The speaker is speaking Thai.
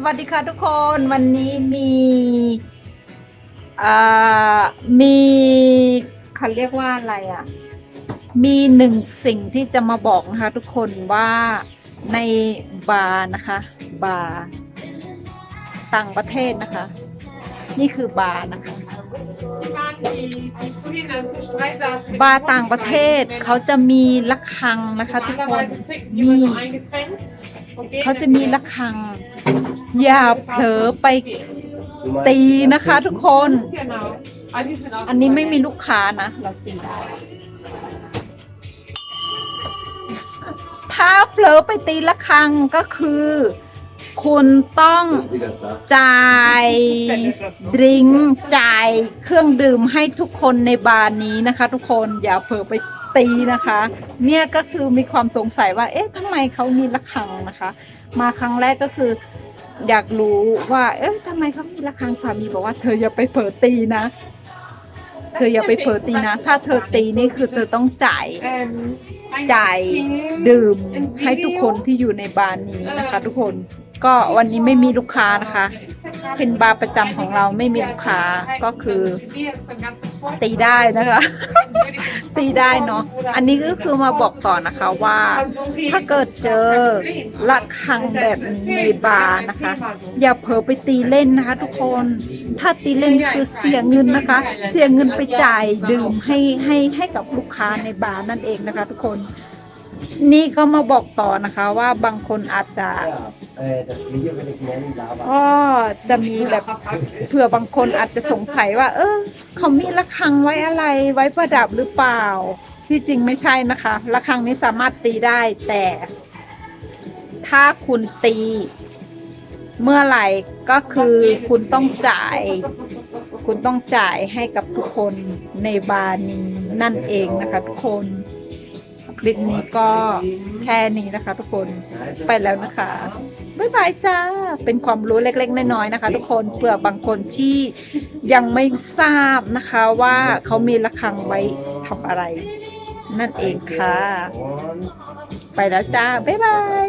สวัสดีค่ะทุกคนวันนี้มีอ่ามีเขาเรียกว่าอะไรอะ มีหนึ่งสิ่งที่จะมาบอกนะคะทุกคนว่าในบาร์นะคะ บาร์ต่างประเทศนะคะ นี่คือบาร์นะคะ บาร์ต่างประเทศเขาจะมีระฆังนะคะทุกคนนี่เขาจะมีระฆัง อย่าเผลอไปตีนะคะทุกคน อันนี้ไม่มีลูกค้านะเราตีได้ ถ้าเผลอไปตีระฆังก็คือ คุณต้องจ่ายดริงก์จ่ายเครื่องดื่มให้ทุกคนในบาร์นี้นะคะ ทุกคนอย่าเผลอไปตีนะคะ เนี่ยก็คือมีความสงสัยว่า เอ๊ะทำไมเขามีระฆังนะคะ มาครั้งแรกก็คืออยากรู้ว่า เอ๊ะทำไมเขามีระฆังสามีบอกว่าเธออย่าไปเผลอตีนะ เธออย่าไปเผลอตีนะ ถ้าเธอตีนี่คือเธอต้องจ่ายจ่ายดื่มให้ทุกคนที่อยู่ในบาร์นี้นะคะ ทุกคน ก็วันนี้ไม่มีลูกค้านะคะ เป็นบาร์ประจำของเราไม่มีลูกค้าก็คือตีได้นะคะ ตีได้เนาะอันนี้ก็คือมาบอกต่อนะคะว่า ถ้าเกิดเจอระฆังแบบในบาร์นะคะ อย่าเผลอไปตีเล่นนะคะ ทุกคนถ้าตีเล่นคือเสียเงินนะคะ เสียเงินไปจ่ายดื่มให้ให้ให้กับลูกค้าในบาร์นั่นเองนะคะ ทุกคน นี่ก็มาบอกต่อนะคะว่าบางคนอาจจะก็จะมีแบบเผื่อบางคนอาจจะสงสัยว่า เออเขามีระฆังไว้อะไรไว้ประดับหรือเปล่า ที่จริงไม่ใช่นะคะระฆังนี้สามารถตีได้แต่ ถ้าคุณตี เมื่อไหร่ก็คือคุณต้องจ่าย คุณต้องจ่ายให้กับทุกคนในบาร์นี้นั่นเองนะคะทุกคน คลิปนี้ก็แค่นี้นะคะ ทุกคนไปแล้วนะคะบ๊ายบายจ้า เป็นความรู้เล็กๆน้อยๆนะคะ ทุกคนเผื่อบางคนที่ยังไม่ทราบนะคะว่าเขามีระฆังไว้ทำอะไร นั่นเองค่ะ ไปแล้วจ้า บ๊ายบาย